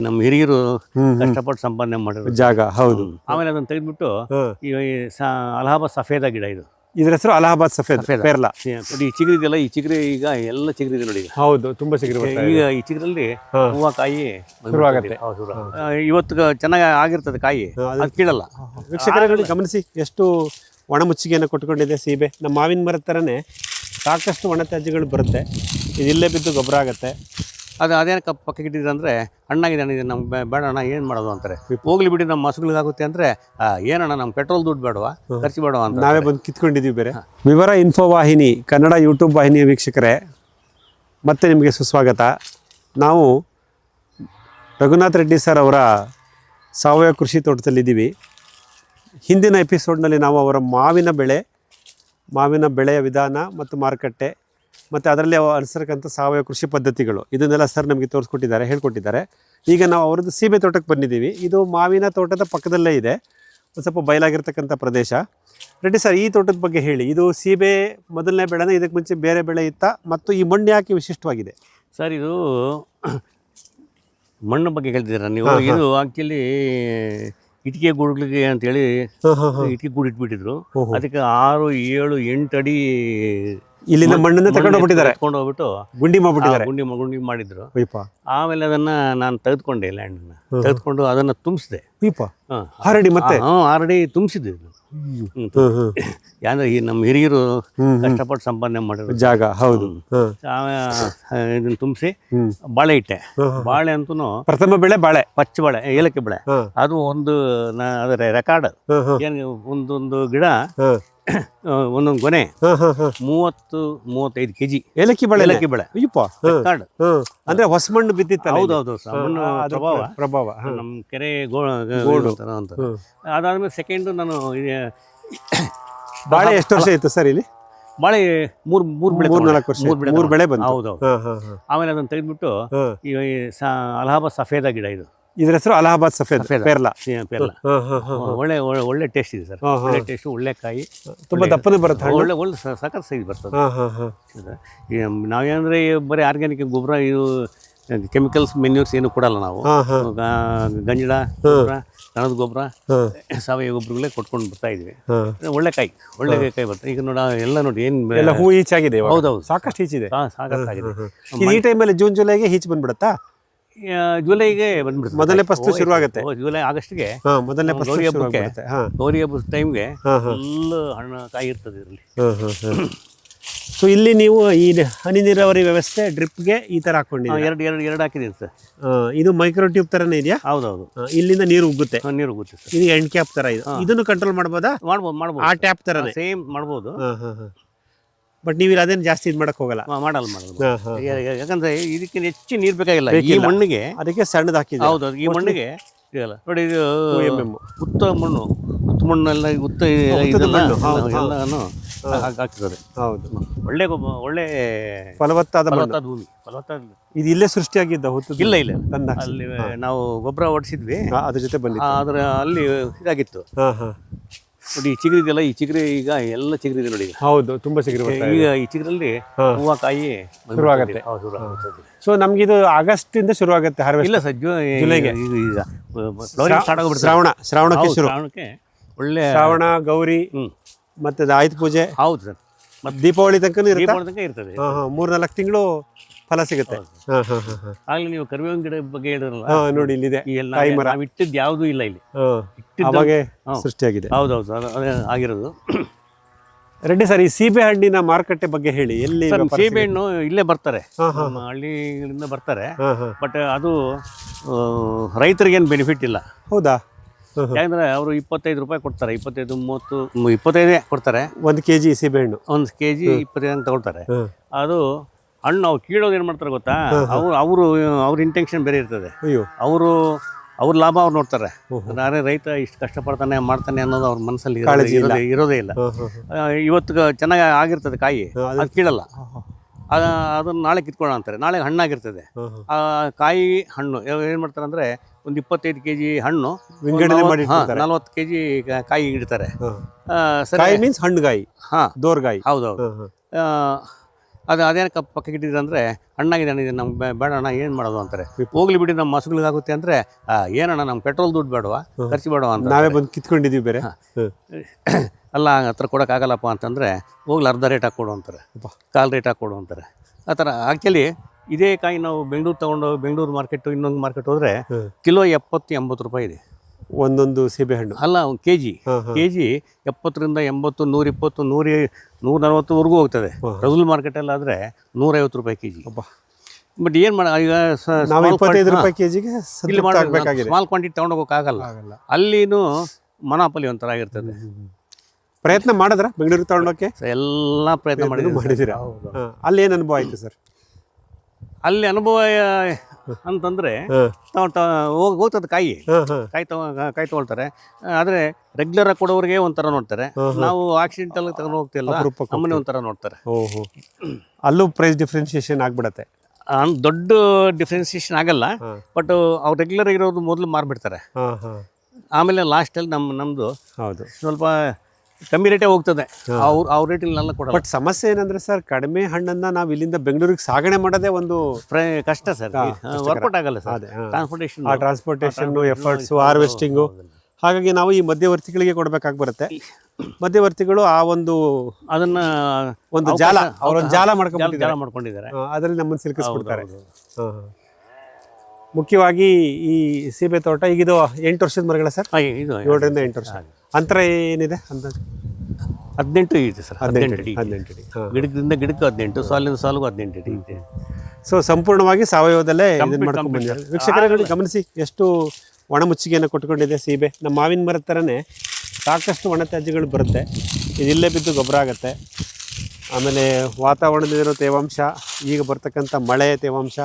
ನಮ್ಮ ಹಿರಿಯರು. ಕಷ್ಟಪಟ್ಟು ಸಂಪಾದನೆ ಮಾಡಿರೋ ಜಾಗ ಹೌದು ಆಮೇಲೆ ಅದನ್ನ ತೆಗೆದ್ಬಿಟ್ಟು. ಈ ಸ- ಅಲಹಾಬಾದ್ ಸಫೇದ ಗಿಡ ಇದು ಇದ್ರ ಹೆಸರು ಅಲಹಾಬಾದ್ ಸಫೇದ್. ಪೇರ್ಲಾ ಈ- ಚಿಗುರು ಇದೆಯಲ್ಲ ಈ ಚಿಗುರಿ ಈಗ ಎಲ್ಲ ಚಿಗುರು ಇದೆ ನೋಡಿ ಈಗ ಹೌದು ತುಂಬಾ ಚಿಗರಿ ಬರ್ತಾ ಇದೆ. ಈಗ ಈ ಚಿಗುರಲ್ಲಿ ಹಾ. ಹೂವು ಕಾಯಿ ಶುರುವಾಗತ್ತೆ. ಹೌದು, ಶುರು ಆಗುತ್ತೆ. ಆ, ಇವತ್ತು ಚೆನ್ನಾಗಿ ಆಗಿರ್ತದೆ ಕಾಯಿ ಅದು- ಕೀಳಲ್ಲ ವೀಕ್ಷಕರುಗಳು ಗಮನಿಸಿ ಎಷ್ಟು ಒಣ ಮುಚ್ಚಿಗೆಯನ್ನು ಕೊಟ್ಕೊಂಡಿದೆ ಸೀಬೆ ನಮ್ಮ ಮಾವಿನ ಮರದ ಥರನೇ ಸಾಕಷ್ಟು ಒಣ ತ್ಯಾಜ್ಯಗಳು ಬರುತ್ತೆ ಇದು ಇಲ್ಲೇ ಬಿದ್ದು ಗೊಬ್ಬರ ಆಗುತ್ತೆ ಅದು ಅದೇನು ಪಕ್ಕಕ್ಕೆ ಅಂದ್ರೆ ಹಣ್ಣಾಗಿದೆ ಅಣ್ಣ ಇದು ನಮ್ಗೆ ಬೇಡ ಅಣ್ಣ ಏನು ಮಾಡೋದು ಅಂತಾರೆ? ಹೋಗ್ಲಿ ಬಿಡಿ ನಮ್ಮ ಮಸುಗಳಿಗಾಗುತ್ತೆ ಅಂದರೆ ಏನಣ್ಣ ನಮ್ಮ ಪೆಟ್ರೋಲ್ ದುಡ್ಡು ಬೇಡವಾ? ಖರ್ಚು ಬೇಡವಾ ಅಂತ ನಾವೇ ಬಂದು ಕಿತ್ಕೊಂಡಿದ್ದೀವಿ ಬೇರೆ. ವಿವರ ಇನ್ಫೋ ವಾಹಿನಿ ಕನ್ನಡ ಯೂಟ್ಯೂಬ್ ವಾಹಿನಿಯ ವೀಕ್ಷಕರೇ ಮತ್ತೆ ನಿಮಗೆ ಸುಸ್ವಾಗತ. ನಾವು ರಘುನಾಥ್ ರೆಡ್ಡಿ ಸರ್ ಅವರ ಸಾವಯವ ಕೃಷಿ ತೋಟದಲ್ಲಿದ್ದೀವಿ. ಹಿಂದಿನ ಎಪಿಸೋಡ್ನಲ್ಲಿ ನಾವು ಅವರ ಮಾವಿನ ಬೆಳೆ ಮಾವಿನ ಬೆಳೆಯ ವಿಧಾನ ಮತ್ತು ಮಾರುಕಟ್ಟೆ ಮತ್ತು ಅದರಲ್ಲಿ ಅನುಸರಿಕಂಥ ಸಾವಯವ ಕೃಷಿ ಪದ್ಧತಿಗಳು. ಇದನ್ನೆಲ್ಲ ಸರ್ ನಮಗೆ ತೋರಿಸ್ಕೊಟ್ಟಿದ್ದಾರೆ ಹೇಳ್ಕೊಟ್ಟಿದ್ದಾರೆ. ಈಗ ನಾವು ಅವರದ್ದು ಸೀಬೆ ತೋಟಕ್ಕೆ ಬಂದಿದ್ದೀವಿ. ಇದು ಮಾವಿನ ತೋಟದ ಪಕ್ಕದಲ್ಲೇ ಇದೆ. ಒಂದು ಸ್ವಲ್ಪ ಬಯಲಾಗಿರ್ತಕ್ಕಂಥ ಪ್ರದೇಶ. ರೆಡ್ಡಿ ಸರ್ ಈ ತೋಟದ ಬಗ್ಗೆ ಹೇಳಿ. ಇದು ಸೀಬೆ ಮೊದಲನೇ ಬೆಳೆನ ಇದಕ್ಕೆ ಮುಂಚೆ ಬೇರೆ ಬೆಳೆ ಇತ್ತ ಮತ್ತು ಈ ಮಣ್ಣು ಯಾಕೆ ವಿಶಿಷ್ಟವಾಗಿದೆ? ಸರ್ ಇದು ಮಣ್ಣು ಬಗ್ಗೆ ಹೇಳ್ತಿದ್ದೀರಾ ನೀವು? ಇದು ಆಕ್ಚುಲಿ ಇಟ್ಟಿಗೆ ಗೂಡುಗಳಿಗೆ ಅಂತೇಳಿ ಇಟ್ಟಿಗೆ ಗೂಡು ಇಟ್ಬಿಟ್ಟಿದ್ರು. ಅದಕ್ಕೆ ಆರು ಏಳು ಎಂಟು ಅಡಿ ಇಲ್ಲಿಂದ ಮಣ್ಣನ್ನ ತಗೊಂಡು ಹೋಗ್ಬಿಟ್ಟಿದ್ದಾರೆ. ತಗೊಂಡು ಹೋಗ್ಬಿಟ್ಟು ಗುಂಡಿ ಮಾಡ್ಬಿಟ್ಟಿದ್ದಾರೆ. ಗುಂಡಿ ಗುಂಡಿ ಮಾಡಿದ್ರು. ಆಮೇಲೆ ಅದನ್ನ ನಾನು ತೆಗೆದುಕೊಂಡೆ ಲ್ಯಾಂಡನ್ನ ತೆಗೆದುಕೊಂಡು ಅದನ್ನ ತುಂಬಿಸಿದೆ. ಹಾರಡಿ ಮತ್ತೆ ಹಾಂ ಆಲ್ರೆಡಿ ತುಂಬಿಸಿದ್ದೆ ಹ್ಮ್, ಹ್ಮ್ ಹ್ಮ್ ಯಾಕಂದ್ರೆ ಈ ನಮ್ಮ ಹಿರಿಯರು. ಕಷ್ಟಪಟ್ಟು ಸಂಪಾದನೆ ಮಾಡಿರೋ ಜಾಗ ಹೌದು. ಇದನ್ನ ತುಂಬಿಸಿ ಬಾಳೆ ಇಟ್ಟೆ. ಬಾಳೆ ಅಂತೂ ಪ್ರಥಮ ಬೆಳೆ ಬಾಳೆ. ಪಚ್ಚ ಬಾಳೆ ಏಲಕ್ಕಿ ಬಾಳೆ. ಅದು ಒಂದು ಅದರ ರೆಕಾರ್ಡ್ ಏನು ಒಂದೊಂದು ಗಿಡ ಒಂದೊಂದು ಗೊನೆ. ಮೂವತ್ತು ಮೂವತ್ತೈದು ಕೆಜಿ. ಏಲಕ್ಕಿ ಬಳೆ ಏಲಕ್ಕಿ ಬಳೆ. ಅಯ್ಯಪ್ಪ. ಹ್ಮ್ ರೆಕಾರ್ಡ್ ಅಂದ್ರೆ ಹೊಸ ಮಣ್ಣು ಬಿದ್ದಿತ್ತಲ್ಲ ಹೌದು ಹೌದು ಪ್ರಭಾವ. ಪ್ರಭಾವ ನಮ್ಮ ಕೆರೆ ಗೋ ಗೋಡು. ತರ ಅಂತ. ಅದಾದ್ಮೇಲೆ ಸೆಕೆಂಡ್ ನಾನು ಬಾಳೆ ಎಷ್ಟು ವರ್ಷ ಇತ್ತು ಸರ್ ಇಲ್ಲಿ? ಬಾಳೆ ಮೂರ್ ಮೂರ್ ಬೆಳೆ ಮೂರ್ ನಾಲ್ಕು ವರ್ಷ. ಮೂರ್ ಬೆಳೆ ಮೂರ್ ಬೆಳೆ ತಗೊಂಡೆ. ಬಂತು. ಹೌದೌದು. ಹಾ ಹಾ ಹಾ. ಆಮೇಲೆ ಅದನ್ನ ತೆಗೆದ್ಬಿಟ್ಟು ಈ ಅಲಹಾಬಾದ್ ಸಫೇದ ಗಿಡ ಇದು. ಇದ್ರ ಹೆಸರು ಅಲಹಾಬಾದ್ ಸಫೇದ್ ಸಫೇದ. ಪೇರ್ಲಾ. ಸಿ- ಪೇರ್ಲ. ಹಾ ಹಾ ಹಾ ಒಳ್ಳೆ ಒಳ್ಳೆ ಒಳ್ಳೆ ಟೇಸ್ಟ್ ಇದೆ ಸರ್. ಒಳ್ಳೆ ಟೇಸ್ಟ್ ಒಳ್ಳೆ ಕಾಯಿ. ತುಂಬಾ ದಪ್ಪನೇ ಬರುತ್ತೆ ಹಣ್ಣು. ಒಳ್ಳೆ ಒಳ್ಳೆ ಸ- ಸಖತ್ ಸೈಜ್ ಬರ್ತದೆ. ಹಾ ಹಾ ಹಾ. ಇದು. ಈ ನಾವೇನಂದ್ರೆ ಈ ಬರೀ ಆರ್ಗ್ಯಾನಿಕ್ ಗೊಬ್ಬರ ಇದು ಕೆಮಿಕಲ್ಸ್ ಮೆನ್ಯೂರ್ಸ್ ಏನು ಕೊಡಲ್ಲ ನಾವು. ಹಾ ಹಾ. ಗ- ಗಂಜಲ ಗೊಬ್ಬರ ದನದ ಗೊಬ್ಬರ ಹಾ. ಸಾವಯವ ಗೊಬ್ಬರಗಳೇ ಕೊಟ್ಕೊಂಡು ಬರ್ತಾ ಇದ್ವಿ. ಹಾ. ಒಳ್ಳೆ ಕಾಯಿ ಒಳ್ಳೆ ಕಾಯಿ ಬರ್ತದೆ. ಈಗ ನೋಡ ಎಲ್ಲ ನೋಡಿ ಏನು ಎಲ್ಲ ಹೂ ಈಚಾಗಿದೆ ಇವಾಗ. ಹೌದೌದು. ಸಾಕಷ್ಟು ಈಚಿದೆ ಸಾಕಷ್ಟು ಆಗಿದೆ ಈ ಟೈಮಲ್ಲಿ ಜೂನ್ ಜುಲೈಗೆ ಈಚ್ ಬಂದ್ಬಿಡುತ್ತಾ? ಜುಲೈಗೆ ಬಂದ್ಬಿಡ್ತದೆ ಮೊದಲನೇ ಫಸ್ಟ್ ಶುರು ಆಗುತ್ತೆ ಜುಲೈ ಆಗಸ್ಟ್ಗೆ? ಮೊದಲನೇ ಫಸ್ಟ್ ಗೌರಿ ಹಬ್ಬಕ್ಕೆ. ಗೌರಿ ಹಬ್ಬದ ಟೈಮ್ಗೆ ಫುಲ್ ಹಣ್ಣು ಕಾಯಿ ಇರ್ತದೆ ಇದರಲ್ಲಿ ಸೊ ಇಲ್ಲಿ ನೀವು ಈ ಹನಿ ನೀರಾವರಿ ವ್ಯವಸ್ಥೆ ಡ್ರಿಪ್ಗೆ ಈ ತರ ಹಾಕೊಂಡಿದ್ದೀರಾ? ಎರಡು ಎರಡು ಎರಡು ಹಾಕಿದ್ದೀವಿ ಸರ್. ಇದು ಮೈಕ್ರೋ ಟ್ಯೂಬ್ ತರನೇ ಇದೆಯಾ? ಹೌದೌದು. ಇಲ್ಲಿಂದ ನೀರು ಉಗ್ಗುತ್ತೆ. ನೀರು ಉಗ್ಗುತ್ತೆ ಸರ್. ಇದು ಎಂಡ್ ಕ್ಯಾಪ್ ತರ ಇದು. ಇದನ್ನು ಕಂಟ್ರೋಲ್ ಮಾಡ್ಬೋದಾ? ಮಾಡ್ಬೋದು ಮಾಡ್ಬೋದು. ಆ ಟ್ಯಾಪ್ ಥರ ಸೇಮ್ ಮಾಡ್ಬೋದು. ಹಾ ಹಾ ಹಾ. ಬಟ್ ನೀವು ಅದೇನು ಜಾಸ್ತಿ ಇದು ಮಾಡಕ್ ಹೋಗಲ್ಲ. ಮಾಡಲ್ಲ ಮಾಡಲ್ಲ ಹಾ ಹಾ ಯಾ- ಯಾ- ಯಾಕಂದ್ರೆ ಇದಕ್ಕಿಂತ ಹೆಚ್ಚು ನೀರು ಬೇಕಾಗಿಲ್ಲ. ಈ ಬೇಕಿಲ್ಲ. ಮಣ್ಣಿಗೆ ಅದಕ್ಕೆ ಸಣ್ಣದ ಹಾಕಿದೆ ಹೌದು ಈ ಮಣ್ಣಿಗೆ ಇದೆಯಲ್ಲ. ನೋಡಿ ಇದು ಉತ್ತ ಮಣ್ಣು. ಉತ್ತ ಮಣ್ಣೆಲ್ಲ ಉತ್ತ ಇದೆಲ್ಲ ಮಣ್ಣು, ಹೌದು, ಎಲ್ಲಾನು ಹಾಕ್- ಹಾಕ್ತದೆ. ಹೌದು. ಒಳ್ಳೆ ಗೊಬ್ಬ ಒಳ್ಳೆ ಫಲವತ್ತಾದ ಮಣ್ಣು. ಫಲವತ್ತಾದ ಭೂಮಿ. ಫಲವತ್ತಾದ ಇದು ಇಲ್ಲೇ ಸೃಷ್ಟಿಯಾಗಿದ್ದ ಹೊತ್ತು ಇಲ್ಲ ಇಲ್ಲ ತಂದ ಅಲ್ಲಿ ನಾವು ಗೊಬ್ಬರ ಹೊಡಿಸಿದ್ವಿ ಅದ್ರ ಜೊತೆ ಬಂದಿತ್ತು. ಆದ್ರೆ ಅಲ್ಲಿ ಇದಾಗಿತ್ತು. ಹಾ ಹಾ. ನೋಡಿ ಈ ಚಿಗರಿ ಇದೆಯಲ್ಲ ಈ ಚಿಗರಿ ಈಗ ಎಲ್ಲ ಚಿಗರಿ ಇದೆ ನೋಡಿ ಈಗ ಹೌದು ತುಂಬಾ ಚಿಗರಿ ಬರ್ತಾ ಇದೆ. ಈಗ ಈ ಚಿಗರಲ್ಲಿ. ಹೂವು ಕಾಯಿ ಶುರುವಾಗತ್ತೆ. ಹೌದು. ಸೊ ನಮ್ಗೆ ಇದು ಆಗಸ್ಟ್ ಇಂದ ಶುರುವಾಗುತ್ತೆ ಹಾರ್ವೆಸ್ಟ್ ಇಲ್ಲ ಸರ್ ಜು ಜುಲೈಗೆ. ಈಗ ಈಗ ಫ್ಲವರಿಂಗ್ ಸ್ಟಾರ್ಟ್ ಆಗೋಗ್ಬಿಡ್ತದೆ ಶ್ರಾವಣ ಶ್ರಾವಣಕ್ಕೆ ಹೌದು, ಶುರು ಶ್ರಾವಣಕ್ಕೆ ಒಳ್ಳೆ ಶ್ರಾವಣ ಗೌರಿ ಹ್ಮ್ ಮತ್ತೆ ಆಯುಧ ಪೂಜೆ ಹೌದು ಸರ್ ಮತ್ತೆ ದೀಪಾವಳಿ ತನಕ ಇರುತ್ತೆ? ದೀಪಾವಳಿ ತನಕ ಇರ್ತದೆ. ಹಾ ಹಾ ಮೂರ್ ನಾಲ್ಕು ತಿಂಗಳು ಫಲ ಸಿಗುತ್ತೆ. ಹಾ ಹಾ ಹಾ ಹಾ. ಆಗ್ಲೇ ನೀವು ಕರಿಬೇವಿನ ಗಿಡ ಬಗ್ಗೆ ಹೇಳಿದ್ರಲ್ಲ? ಹಾ ನೋಡಿ ಇಲ್ಲಿದೆ. ಈ ಎಲ್ಲ ಯಾವ್ದೂ ಮರ. ನಾವು ಇಟ್ಟಿದ್ದು ಯಾವುದೂ ಇಲ್ಲ ಇಲ್ಲಿ. ಹಾ ಇಟ್ಟಿದ್ದು ಅವಾಗೆ ಹಾ. ಸೃಷ್ಟಿಯಾಗಿದೆ. ಹೌದೌದು ಅದು ಅದೇ ಆಗಿರೋದು. ರೆಡ್ಡಿ ಸರ್ ಈ ಸೀಬೆ ಹಣ್ಣಿನ ಮಾರುಕಟ್ಟೆ ಬಗ್ಗೆ ಹೇಳಿ. ಎಲ್ಲಿ ಸರ್ ವ್ಯಾಪಾರ ಸೀಬೆ ಹಣ್ಣು ಇಲ್ಲೇ ಬರ್ತಾರೆ. ನಮ್ಮ ಹಳ್ಳಿಗಳಿಂದ ಬರ್ತಾರೆ. ಹಾ ಹಾ. ಬಟ್ ಅದು ರೈತರಿಗೇನು ಬೆನಿಫಿಟ್ ಇಲ್ಲ. ಹೌದಾ. ಯಾಕಂದ್ರೆ ಅವರು ಇಪ್ಪತ್ತೈದು ರೂಪಾಯಿ ಕೊಡ್ತಾರೆ ಇಪ್ಪತ್ತೈದು ಮೂವತ್ತು ಇಪ್ಪತ್ತೈದೇ ಕೊಡ್ತಾರೆ. ಒಂದು ಕೆ ಜಿ ಸೀಬೆ ಹಣ್ಣು ಒಂದು ಕೆ ಜಿ ಇಪ್ಪತ್ತೈದು ಅಂತ ತಗೊಳ್ತಾರೆ. ಅದು ಹಣ್ಣು ಅವ್ರು ಕೀಳೋದು ಏನು ಮಾಡ್ತಾರೆ ಗೊತ್ತಾ? ಅವ್ರು ಅವರು ಅವ್ರ ಇಂಟೆನ್ಷನ್ ಬೇರೆ ಇರ್ತದೆ. ಅಯ್ಯೋ. ಅವರು ಅವ್ರ ಲಾಭ ಅವ್ರು ನೋಡ್ತಾರೆ. ನಾನೇ ರೈತ ಇಷ್ಟು ಕಷ್ಟಪಡ್ತಾನೆ ಮಾಡ್ತಾನೆ ಅನ್ನೋದು ಅವ್ರ ಮನಸ್ಸಲ್ಲಿ. ಇರೋದೇ ಇರೋದೇ ಇಲ್ಲ. ಇವತ್ತು ಚೆನ್ನಾಗಿ ಆಗಿರ್ತದೆ ಕಾಯಿ. ಅದು- ಕೀಳಲ್ಲ. ಅದನ್ನ ನಾಳೆ ಕಿತ್ಕೊಳ್ಳೋ ಅಂತಾರೆ. ನಾಳೆ ಹಣ್ಣಾಗಿರ್ತದೆ. ಆ ಕಾಯಿ ಹಣ್ಣು. ಏನು ಮಾಡ್ತಾರೆ ಅಂದರೆ ಒಂದು ಇಪ್ಪತ್ತೈದು ಕೆ ಜಿ ಹಣ್ಣು ವಿಂಗಡಣೆ ಮಾಡಿ. ನಲ್ವತ್ತು ಕೆ ಜಿ ಕಾಯಿ ಇಡ್ತಾರೆ. ಹಾ. ಆ, ಸರಿ. ಕಾಯಿ ಮೀನ್ಸ್ ಹಣ್ಣುಗಾಯಿ ಹಾಂ. ದೋರ್ಗಾಯಿ. ಹೌದೌದು. ಅದು ಅದೇನಕ್ಕೆ ಪಕ್ಕಕ್ಕೆ ಇಟ್ಟಿದ್ರೆ ಅಂದರೆ ಹಣ್ಣಾಗಿದೆ ಅಣ್ಣ ಇದು ನಮ್ಗೆ ಬೇಡ ಅಣ್ಣ ಏನು ಮಾಡೋದು ಅಂತಾರೆ. ಹೋಗ್ಲಿ ಬಿಡಿ ನಮ್ಮ ಮಸುಗಳಿಗಾಗುತ್ತೆ ಅಂದರೆ ಏನಣ್ಣ ನಮ್ಮ ಪೆಟ್ರೋಲ್ ದುಡ್ಡು ಬೇಡವಾ? ಖರ್ಚು ಬೇಡವಾ ಅಂತ ನಾವೇ ಬಂದು ಕಿತ್ಕೊಂಡಿದ್ದೀವಿ ಬೇರೆ. ಅಲ್ಲ ಅಲ್ಲ ಹತ್ರ ಕೊಡೋಕ್ಕಾಗಲ್ಲಪ್ಪ ಅಂತಂದರೆ ಹೋಗ್ಲಿ ಅರ್ಧ ರೇಟ್ ಹಾಕ್ಕೊಡು ಅಂತಾರೆ. ಕಾಲು ರೇಟ್ ಹಾಕ್ಕೊಡು ಅಂತಾರೆ. ಆ ಥರ ಆ್ಯಕ್ಚುಲಿ ಇದೇ ಕಾಯಿ ನಾವು ಬೆಂಗಳೂರು ತಗೊಂಡು ಬೆಂಗಳೂರು ಮಾರ್ಕೆಟ್ ಇನ್ನೊಂದು ಮಾರ್ಕೆಟ್ ಹೋದ್ರೆ ಕಿಲೋ ಎಪ್ಪತ್ತು ಎಂಬತ್ತು ರೂಪಾಯಿ ಇದೆ. ಒಂದೊಂದು ಸೀಬೆಹಣ್ಣು ಅಲ್ಲ ಕೆ ಜಿ. ಕೆ ಜಿ ಎಪ್ಪತ್ತರಿಂದ ಎಂಬತ್ತು ನೂರಿಪ್ಪತ್ತು ನೂರಿ ನೂರ ನಲ್ವತ್ತುವರೆಗೂ ಹೋಗ್ತದೆ ರಜುಲ್ ಮಾರ್ಕೆಟಲ್ಲಾದರೆ ನೂರೈವತ್ತು ರೂಪಾಯಿ ಕೆ ಜಿ. ಬಟ್ ಏನು ಮಾಡ ಈಗ ರೂಪಾಯಿ ಇಲ್ಲಿ ಆಗಬೇಕಾಗಿದೆ. ಸ್ಮಾಲ್ ಕ್ವಾಂಟಿಟಿ ತೊಗೊಂಡೋಗೋಕ್ಕಾಗಲ್ಲ ಆಗಲ್ಲ. ಅಲ್ಲಿನೂ ಮನಾಪಲಿ ಒಂಥರ ಆಗಿರ್ತದೆ. ಪ್ರಯತ್ನ ಮಾಡಿದ್ರ ಬೆಂಗಳೂರಿಗೆ ತಗೊಂಡೋಕೆ ಎಲ್ಲ ಪ್ರಯತ್ನ ಮಾಡಿದ್ರು. ಮಾಡಿದ್ದೀರಾ ಅಲ್ಲಿ ಏನು ಅನುಭವ ಆಯ್ತು ಸರ್? ಅಲ್ಲಿ ಅನುಭವ ಅಂತಂದ್ರೆ ಹೋಗ್ತದ ಹೋಗ್ತದೆ ಕಾಯಿ. ಕಾಯಿ ತಗೋ ಕಾಯಿ ತಗೊಳ್ತಾರೆ. ಆದ್ರೆ ರೆಗ್ಯುಲರ್ ಆಗಿ ಕೊಡೋರಿಗೆ ಒಂಥರ ನೋಡ್ತಾರೆ. ನಾವು ಆಕ್ಸಿಡೆಂಟಲ್ ತಗೊಂಡು ಹೋಗ್ತಿಲ್ಲ ಕಂಪನಿ ನಮ್ಮನೆ ಒಂಥರ ನೋಡ್ತಾರೆ. ಓಹೋ. ಅಲ್ಲೂ ಪ್ರೈಸ್ ಡಿಫ್ರೆನ್ಸಿಯೇಷನ್ ಆಗ್ಬಿಡತ್ತೆ. ದೊಡ್ಡ ಡಿಫ್ರೆನ್ಸಿಯೇಷನ್ ಆಗಲ್ಲ ಬಟ್ ಅವ್ರು ರೆಗ್ಯುಲರ್ ಆಗಿರೋದು ಮೊದಲು ಮಾರ್ಬಿಡ್ತಾರೆ. ಆಮೇಲೆ ಲಾಸ್ಟಲ್ಲಿ ನಮ್ಮ ನಮ್ಮದು ಹೌದು. ಸ್ವಲ್ಪ ಕಮ್ಮಿ ರೇಟೇ ಹೋಗ್ತದೆ. ಅವ್ರು ಅವ್ರ ರೇಟಿಲ್ಲ ಕೊಡ ಬಟ್ ಸಮಸ್ಯೆ ಏನಂದ್ರೆ ಸರ್ ಕಡಿಮೆ ಹಣ್ಣನ್ನ ನಾವು ಇಲ್ಲಿಂದ ಬೆಂಗಳೂರಿಗೆ ಸಾಗಣೆ ಮಾಡೋದೇ ಒಂದು ಕಷ್ಟ ಸರ್ ವರ್ಕೌಟ್ ಆಗಲ್ಲ ಸರ್. ಟ್ರಾನ್ಸ್ಪೋರ್ಟೇಷನ್ ಆ ಟ್ರಾನ್ಸ್ಪೋರ್ಟೇಷನ್ ಎಫರ್ಟ್ಸು ಹಾರ್ವೆಸ್ಟಿಂಗು ಹಾಗಾಗಿ ನಾವು ಈ ಮಧ್ಯವರ್ತಿಗಳಿಗೆ ಕೊಡಬೇಕಾಗಿ ಬರುತ್ತೆ ಮಧ್ಯವರ್ತಿಗಳು ಆ ಒಂದು ಅದನ್ನ ಒಂದು ಜಾಲ ಅವರೊಂದು ಜಾಲ ಮಾಡ್ಕೊಂಡು ಜಾಲ ಮಾಡ್ಕೊಂಡಿದ್ದಾರೆ. ಅದರಲ್ಲಿ ನಮ್ಮನ್ನು ಸಿಲುಕಿಸ್ಬಿಡ್ತಾರೆ. ಮುಖ್ಯವಾಗಿ ಈ ಸೀಬೆ ತೋಟ ಈಗಿದು ಎಂಟು ವರ್ಷದ ಮರಗಳ ಸರ್ ಏಳರಿಂದ ಎಂಟು ವರ್ಷ. ಅಂತರ ಏನಿದೆ? ಅಂದಾಜು. ಹದಿನೆಂಟು ಇದೆ ಸರ್ ಹದಿನೆಂಟು ಅಡಿ. ಹದಿನೆಂಟು ಅಡಿ. ಹಾಂ. ಗಿಡದಿಂದ ಗಿಡಕ್ಕೆ ಹದಿನೆಂಟು ಸಾಲಿನ ಸಾಲಿಗೂ ಹದಿನೆಂಟು ಅಡಿ ಇದೆ. ಸೊ ಸಂಪೂರ್ಣವಾಗಿ ಸಾವಯವದಲ್ಲೇ ಇದನ್ನ ಮಾಡ್ಕೊಂಡು. ಬಂದಿದ್ದಾರೆ. ವೀಕ್ಷಕರುಗಳು ಗಮನಿಸಿ ಎಷ್ಟು ಒಣಮುಚ್ಚಿಗೆಯನ್ನು ಕೊಟ್ಕೊಂಡಿದೆ ಸೀಬೆ. ನಮ್ಮ ಮಾವಿನ ಮರದ ಥರನೇ ಸಾಕಷ್ಟು ಒಣ ತ್ಯಾಜ್ಯಗಳು ಬರುತ್ತೆ. ಇದಿಲ್ಲೇ ಇಲ್ಲೇ ಬಿದ್ದು ಗೊಬ್ಬರ ಆಗುತ್ತೆ. ಆಮೇಲೆ ವಾತಾವರಣದಲ್ಲಿರೋ ತೇವಾಂಶ ಈಗ ಬರ್ತಕ್ಕಂಥ ಮಳೆ ತೇವಾಂಶ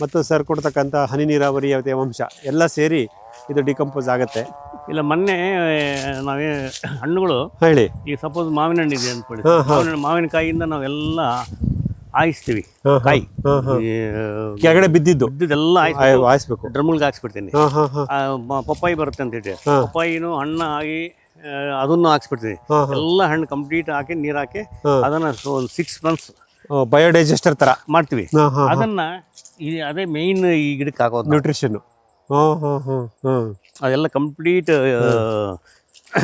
ಮತ್ತು ಸರ್ ಕೊಡ್ತಕ್ಕಂಥ ಹನಿ ನೀರಾವರಿಯ ತೇವಾಂಶ ಎಲ್ಲ ಸೇರಿ ಇದು ಡಿಕಂಪೋಸ್ ಆಗುತ್ತೆ. ಇಲ್ಲ ಮೊನ್ನೆ ನಾವೇ ಹಣ್ಣುಗಳು ಹೇಳಿ. ಈಗ ಸಪೋಸ್ ಮಾವಿನ ಹಣ್ಣು ಇದೆ ಅಂದ್ಕೊಳ್ಳಿ. ಮಾವಿನ ಮಾವಿನಕಾಯಿಯಿಂದ ನಾವೆಲ್ಲ ಆಯಿಸ್ತೀವಿ ಕಾಯಿ. ಕೆಳಗಡೆ ಬಿದ್ದಿದ್ದು. ಬಿದ್ದಿದ್ದೆಲ್ಲ ಆಯಿಸ್ಬೇಕು ಡ್ರಮ್ಗಳಿಗೆ ಹಾಕ್ಸ್ಬಿಡ್ತೀನಿ. ಪಪ್ಪಾಯಿ ಬರುತ್ತೆ ಅಂತ ಹೇಳಿ. ಪಪ್ಪಾಯಿನೂ ಹಣ್ಣು ಆಗಿ ಅದನ್ನು ಹಾಕ್ಸ್ಬಿಡ್ತೀನಿ. ಎಲ್ಲ ಹಣ್ಣು ಕಂಪ್ಲೀಟ್ ಹಾಕಿ ನೀರು ಹಾಕಿ. ಅದನ್ನ ಒಂದು ಸಿಕ್ಸ್ ಮಂತ್ಸ್ ಬಯೋಡೈಜೆಸ್ಟರ್ ತರ. ಮಾಡ್ತೀವಿ. ಅದನ್ನ ಅದೇ ಮೇಯ್ನ್ ಈ ಗಿಡಕ್ಕೆ ಹಾಕೋದು ನಾವು. ನ್ಯೂಟ್ರಿಷನ್ನು ಹಾಂ ಹಾಂ ಹಾಂ ಹಾಂ. ಅದೆಲ್ಲ ಕಂಪ್ಲೀಟ್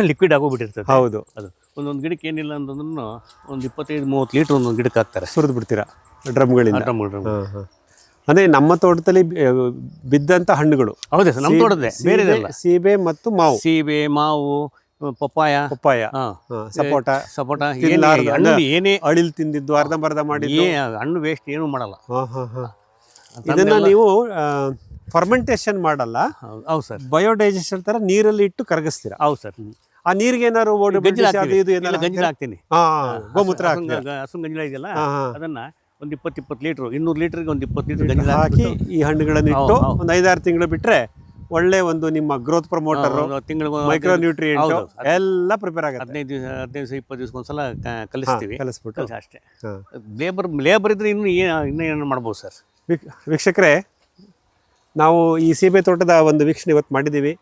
ಲಿಕ್ವಿಡ್ ಆಗೋಗ್ಬಿಟ್ಟಿರ್ತದೆ. ಹೌದು. ಅದು. ಒಂದೊಂದು ಗಿಡಕ್ಕೆ ಏನಿಲ್ಲ ಅಂತಂದ್ರೂ ಒಂದು ಇಪ್ಪತ್ತೈದು ಮೂವತ್ತು ಲೀಟ್ರ್ ಒಂದೊಂದು ಗಿಡಕ್ಕೆ ಹಾಕ್ತಾರೆ. ಸುರಿದು ಬಿಡ್ತೀರಾ? ಡ್ರಮ್ಗಳಿಂದ? ಡ್ರಮ್ ಡ್ರಮ್ ಅಂದರೆ ನಮ್ಮ ತೋಟದಲ್ಲಿ ಬಿದ್ದಂತ ಬಿದ್ದಂಥ ಹಣ್ಣುಗಳು. ಹೌದೇ ಸರ್ ನಮ್ಮ ತೋಟದೇ ಬೇರೆ ಸೀಬೆ- ಮತ್ತು ಮಾವು. ಸೀಬೆ ಮಾವು ಪಪ್ಪಾಯ. ಪಪ್ಪಾಯ. ಸಪೋಟ. ಸಪೋಟ ಏನೇ ಹಣ್ಣು ಹಣ್ಣು. ಏನೇ. ಅಳಿಲ್ ತಿಂದಿದ್ದು ಅರ್ಧಂಬರ್ಧ ಮಾಡಿ ಹಣ್ಣು ವೇಸ್ಟ್ ಏನೂ ಮಾಡಲ್ಲ. ಇದನ್ನ ನೀವು ಫರ್ಮೆಂಟೇಷನ್ ಮಾಡಲ್ಲ. ಹೌದು ಸರ್. ಬಯೋಡೈಜೆಷನ್ ತರ ನೀರಲ್ಲಿ ಇಟ್ಟು ಕರಗಿಸ್ತೀರಾ. ಹೌದು ಸರ್. ಆ ನೀರಿಗೆ ಏನಾದ್ರು ಓಡಿ ಅದು ಇದು ಗಂಜಲ ಹಾಕ್ತೀನಿ. ಹಾಂ ಗೋಮೂತ್ರ ಹಾಕ್ತೀರಾ? ಗಂಜಲ ಇದೆಯಲ್ಲ? ಅದನ್ನ ಒಂದು ಇಪ್ಪತ್ತು ಇಪ್ಪತ್ತು ಲೀಟ್ರ್ ಇನ್ನೂರು ಲೀಟ್ರಿಗೆ ಒಂದು ಇಪ್ಪತ್ತು ಲೀಟ್ರ್ ಗಂಜಲ ಹಾಕಿ ಈ ಹಣ್ಣುಗಳನ್ನು ಇಟ್ಟು ಒಂದ್ ಐದಾರು ತಿಂಗಳು ಬಿಟ್ರೆ ಒಳ್ಳೆ ಒಂದು ನಿಮ್ಮ ಗ್ರೋತ್ ಪ್ರಮೋಟರ್ ತಿಂಗಳಿಗೆ ಮೈಕ್ರೋ ನ್ಯೂಟ್ರಿಯೆಂಟ್ ಎಲ್ಲ ಪ್ರಿಪೇರ್ ಆಗುತ್ತೆ. ಹದಿನೈದು ದಿವಸ ಹದಿನೈದು ದಿವಸ ಇಪ್ಪತ್ತು ದಿವಸ ಒಂದ್ಸಲ ಕಲಿಸ್ತೀವಿ. ಕಲಿಸ್ಬಿಟ್ಟು. ಅಷ್ಟೇ. ಲೇಬರ್ ಲೇಬರ್ ಇದ್ರೆ ಇನ್ನು ಏನು ಇನ್ನೂ ಏನು ಮಾಡ್ಬೋದು ಸರ್? ವೀಕ್- ವೀಕ್ಷಕರೇ ನಾವು ಈ ಸೀಬೆ ತೋಟದ ಒಂದು ವೀಕ್ಷಣೆ ಇವತ್ತು ಮಾಡಿದ್ದೀವಿ.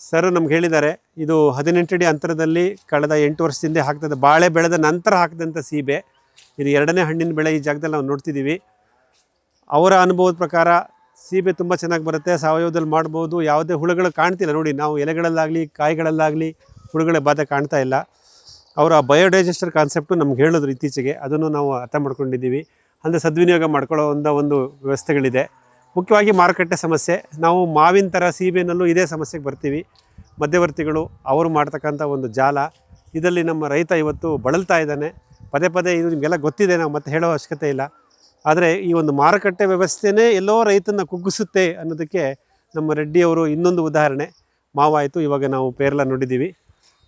ಸರ್ ನಮ್ಗೆ ಹೇಳಿದ್ದಾರೆ, ಇದು ಹದಿನೆಂಟು ಅಡಿ ಅಂತರದಲ್ಲಿ ಕಳೆದ ಎಂಟು ವರ್ಷದಿಂದ ಹಾಕ್ತದೆ ಬಾಳೆ ಬೆಳೆದ ನಂತರ ಹಾಕಿದಂಥ ಸೀಬೆ. ಇದು ಎರಡನೇ ಹಣ್ಣಿನ ಬೆಳೆ ಈ ಜಾಗದಲ್ಲಿ ನಾವು ನೋಡ್ತಿದ್ದೀವಿ. ಅವರ ಅನುಭವದ ಪ್ರಕಾರ ಸೀಬೆ ತುಂಬ ಚೆನ್ನಾಗಿ ಬರುತ್ತೆ, ಸಾವಯವದಲ್ಲಿ ಮಾಡ್ಬೋದು, ಯಾವುದೇ ಹುಳುಗಳು ಕಾಣ್ತಿಲ್ಲ ನೋಡಿ, ನಾವು ಎಲೆಗಳಲ್ಲಾಗಲಿ, ಕಾಯಿಗಳಲ್ಲಾಗಲಿ ಹುಳುಗಳ ಬಾಧೆ ಕಾಣ್ತಾ ಇಲ್ಲ. ಅವರ ಬಯೋಡೈಜೆಸ್ಟರ್ ಕಾನ್ಸೆಪ್ಟು ನಮ್ಗೆ ಹೇಳಿದ್ರು ಇತ್ತೀಚೆಗೆ, ಅದನ್ನು ನಾವು ಅರ್ಥ ಮಾಡ್ಕೊಂಡಿದ್ದೀವಿ. ಅಂದರೆ ಸದ್ವಿನಿಯೋಗ ಮಾಡ್ಕೊಳ್ಳೋ ಒಂದು ಒಂದು ವ್ಯವಸ್ಥೆಗಳಿದೆ. ಮುಖ್ಯವಾಗಿ ಮಾರುಕಟ್ಟೆ ಸಮಸ್ಯೆ. ನಾವು ಮಾವಿನ ಥರ ಸೀಬೆನಲ್ಲೂ ಇದೇ ಸಮಸ್ಯೆಗೆ ಬರ್ತೀವಿ. ಮಧ್ಯವರ್ತಿಗಳು ಅವರು ಮಾಡ್ತಕ್ಕಂಥ ಒಂದು ಜಾಲ. ಇದರಲ್ಲಿ ನಮ್ಮ ರೈತ ಇವತ್ತು ಬಳಲ್ತಾ ಇದ್ದಾನೆ. ಪದೇ ಪದೇ ಇದು ನಿಮಗೆಲ್ಲ ಗೊತ್ತಿದೆ, ನಾವು ಮತ್ತೆ ಹೇಳೋ ಅವಶ್ಯಕತೆ ಇಲ್ಲ. ಆದರೆ ಈ ಒಂದು ಮಾರುಕಟ್ಟೆ ವ್ಯವಸ್ಥೆನೇ ಎಲ್ಲೋ ರೈತನ ಕುಗ್ಗಿಸುತ್ತೆ ಅನ್ನೋದಕ್ಕೆ ನಮ್ಮ ರೆಡ್ಡಿಯವರು ಇನ್ನೊಂದು ಉದಾಹರಣೆ. ಮಾವಾಯಿತು, ಇವಾಗ ನಾವು ಪೇರ್ಲ ನೋಡಿದ್ದೀವಿ.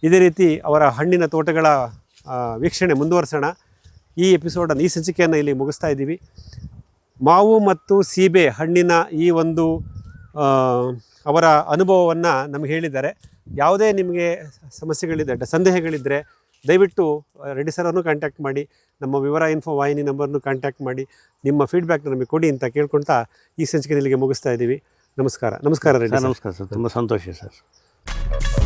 ಇದೇ ರೀತಿ ಅವರ ಹಣ್ಣಿನ ತೋಟಗಳ ವೀಕ್ಷಣೆ ಮುಂದುವರ್ಸೋಣ. ಈ ಎಪಿಸೋಡನ್ನು, ಈ ಸಂಚಿಕೆಯನ್ನು ಇಲ್ಲಿ ಮುಗಿಸ್ತಾ ಇದ್ದೀವಿ. ಮಾವು ಮತ್ತು ಸೀಬೆ ಹಣ್ಣಿನ ಈ ಒಂದು ಅವರ ಅನುಭವವನ್ನು ನಮಗೆ ಹೇಳಿದ್ದಾರೆ. ಯಾವುದೇ ನಿಮಗೆ ಸಮಸ್ಯೆಗಳಿದೆ ಡ- ಸಂದೇಹಗಳಿದ್ದರೆ ದಯವಿಟ್ಟು ರೆಡ್ಡಿ ಸರನ್ನು ಕಾಂಟ್ಯಾಕ್ಟ್ ಮಾಡಿ ನಮ್ಮ ವಿವರ ಇನ್ಫೋ ವಾಹಿನಿ ನಂಬರ್ನು ಕಾಂಟ್ಯಾಕ್ಟ್ ಮಾಡಿ ನಿಮ್ಮ ಫೀಡ್ಬ್ಯಾಕ್ ನಮಗೆ ಕೊಡಿ ಅಂತ ಕೇಳ್ಕೊಳ್ತಾ ಈ ಸಂಚಿಕೆ ಇಲ್ಲಿಗೆ ಮುಗಿಸ್ತಾ ಇದ್ದೀವಿ. ನಮಸ್ಕಾರ. ನಮಸ್ಕಾರ ರೆಡ್ಡಿ ನಮಸ್ಕಾರ ಸರ್. ತುಂಬ ಸಂತೋಷ ಸರ್.